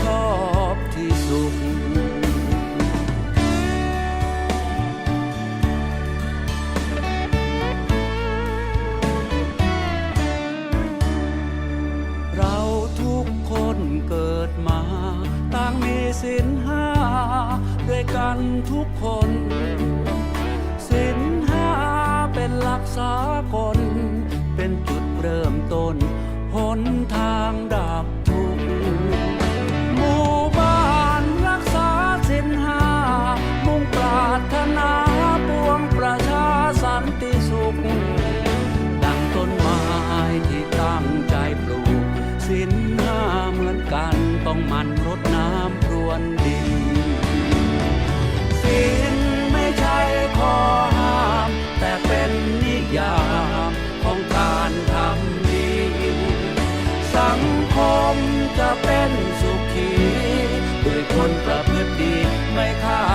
ชอบที่สุด เราทุกคนเกิดมา ต่างมีสินห้า ด้วยกันทุกคน สินห้าเป็นหลักสากล 没看